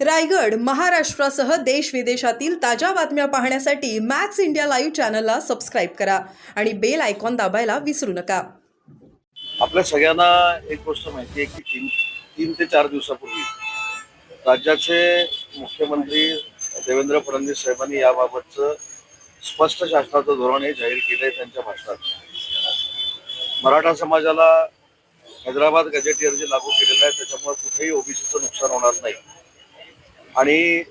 रायगड महाराष्ट्रासह देश विदेशातील ताज्या बातम्या पाहण्यासाठी मॅक्स इंडिया लाईव्ह चॅनलला सबस्क्राईब करा आणि बेल आयकॉन दाबायला विसरू नका. आपल्या सगळ्यांना एक गोष्ट माहिती आहे की तीन तीन ते चार दिवसापूर्वी राज्याचे मुख्यमंत्री देवेंद्र फडणवीस साहेबांनी याबाबतचं स्पष्ट शासनाचं धोरण हे जाहीर केलं आहे त्यांच्या भाषणात. मराठा समाजाला हैदराबाद गजेटियर जे लागू केलेलं आहे त्याच्यामुळे कुठेही ओबीसीचं नुकसान होणार नाही. आणि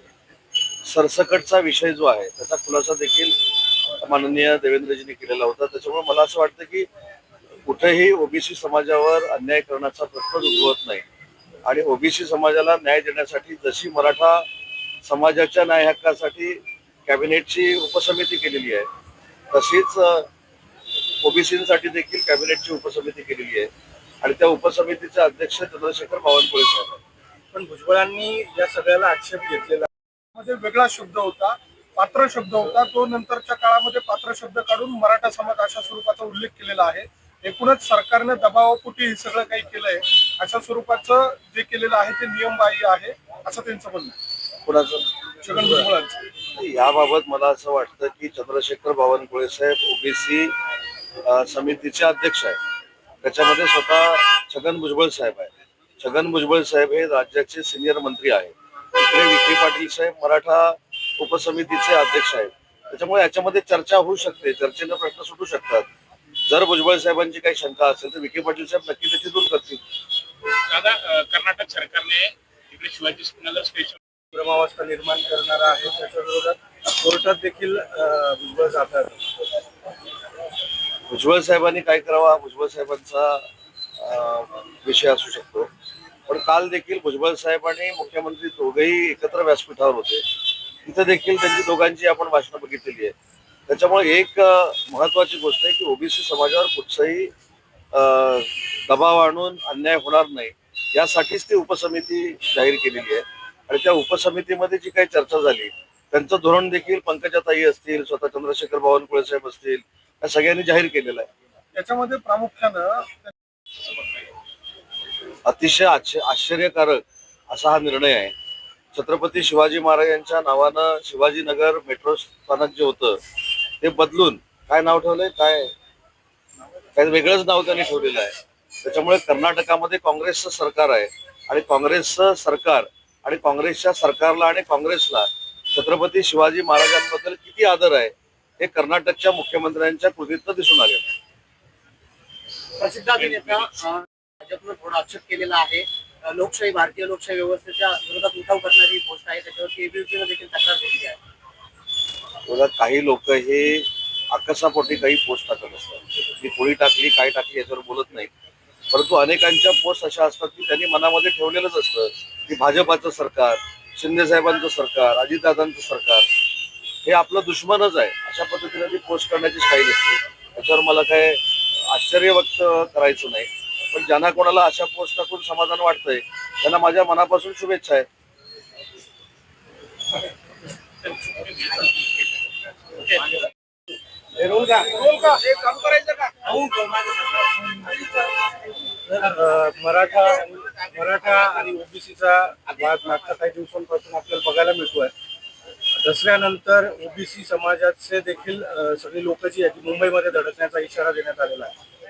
सरसकटचा विषय जो आहे त्याचा खुलासा देखील माननीय देवेंद्रजींनी केलेला होता. त्याच्यामुळे मला असं वाटतं की कुठेही ओबीसी समाजावर अन्याय करण्याचा प्रश्नच उद्भवत नाही. आणि ओबीसी समाजाला न्याय देण्यासाठी जशी मराठा समाजाच्या न्याय हक्कासाठी कॅबिनेटची उपसमिती केलेली आहे तशीच ओबीसीसाठी देखील कॅबिनेटची उपसमिती केलेली आहे. आणि त्या उपसमितीचे अध्यक्ष चंद्रशेखर बावनकुळे साहेब आहेत. भुजबळांनी या सगळ्याला आक्षेप घेतलेला. मध्ये वेगळा शब्द होता पात्र शब्द होता. तो नंतरच्या काळामध्ये पात्र शब्द काढून मराठा समाज अशा स्वरूपाचा उल्लेख केलेला आहे. एकूणच सरकारने दबावापोटी हे सगळं काही केलंय. अशा स्वरूपाचं जे केलेलं आहे ते नियमबाह्य आहे असं त्यांचं म्हणणं आहे. कुणाचं? छगन भुजबळांचं. याबाबत मला असं वाटतं की चंद्रशेखर बावनकुळे साहेब ओबीसी समितीचे अध्यक्ष आहेत. त्याच्यामध्ये स्वतः छगन भुजबळ साहेब आहे छगन भुजबळ साहेब हे राज्याचे सिनियर मंत्री आहेत. इकडे विखे पाटील साहेब मराठा उपसमितीचे अध्यक्ष आहेत. त्याच्यामुळे याच्यामध्ये चर्चा होऊ शकते चर्चेनं प्रश्न सुटू शकतात. जर भुजबळ साहेबांची काही शंका असेल तर विखे पाटील साहेब नक्की त्याची दूर करतील. दादा कर्नाटक सरकारने इकडे शिवाजी नगर स्टेशन भ्रमावस्था निर्माण करणारा आहे त्याच्या विरोधात. कोर्टात देखील भुजबळ जातात. भुजबळ साहेबांनी काय करावा भुजबळ साहेबांचा विषय असू शकतो. पण काल देखील भुजबळ साहेब आणि मुख्यमंत्री दोघेही एकत्र व्यासपीठावर होते. तिथं देखील त्यांची दोघांची आपण भाषणं बघितलेली आहे. त्याच्यामुळे एक महत्वाची गोष्ट आहे की ओबीसी समाजावर कुठचाही दबाव आणून अन्याय होणार नाही यासाठीच ती उपसमिती जाहीर केलेली आहे. आणि त्या उपसमितीमध्ये जी काही चर्चा झाली त्यांचं धोरण देखील पंकजाताई असतील स्वतः चंद्रशेखर बावनकुळे साहेब असतील या सगळ्यांनी जाहीर केलेलं आहे. त्याच्यामध्ये प्रामुख्यानं अतिशय आश्च- आश्चर्यकारक असा हा निर्णय आहे. छत्रपती शिवाजी महाराजांच्या नावानं शिवाजीनगर मेट्रो स्थानक जे होतं ते बदलून काय नाव ठेवलंय? काय? काय वेगळंच नाव त्यांनी ठेवलेलं आहे. त्याच्यामुळे कर्नाटकामध्ये काँग्रेसचं सरकार आहे आणि काँग्रेसचं सरकार आणि काँग्रेसच्या सरकारला आणि काँग्रेसला छत्रपती शिवाजी महाराजांबद्दल किती आदर आहे हे कर्नाटकच्या मुख्यमंत्र्यांच्या कृतीतनं दिसून आले प्रसिद्ध अभिनेता अं, भाजपनं थोडा आक्षेप केलेला आहे. लोकशाही भारतीय लोकशाही व्यवस्थेच्या विरोधात उठाव करणारी गोष्ट आहे. त्याच्यावरती एबीव्हीपीनं देखील तक्रार दिली आहे. काही लोक हे आकसापोटी काही पोस्ट टाकत असतात. मी कोळी टाकली काय टाकली याच्यावर बोलत नाही परंतु अनेकांच्या पोस्ट अशा असतात की त्यांनी मनामध्ये ठेवलेलंच असतं की भाजपाचं सरकार शिंदेसाहेबांचं सरकार अजितदादांचं सरकार हे आपलं दुश्मनच आहे. अशा पद्धतीने ती पोस्ट करण्याची स्टाईल असते. त्याच्यावर मला काय आश्चर्य व्यक्त करायचं नाही. पण ज्यांना कोणाला अशा पोस्ट टाकून समाधान वाटतंय त्यांना माझ्या मनापासून शुभेच्छा आहेत. अ, मराठा मराठा आणि ओबीसीचा वाद मागच्या काही दिवसांपासून आपल्याला बघायला मिळतोय. दसऱ्यानंतर ओबीसी समाजाचे देखील सगळी लोक जी आहेत ती मुंबईमध्ये धडकण्याचा इशारा देण्यात आलेला आहे.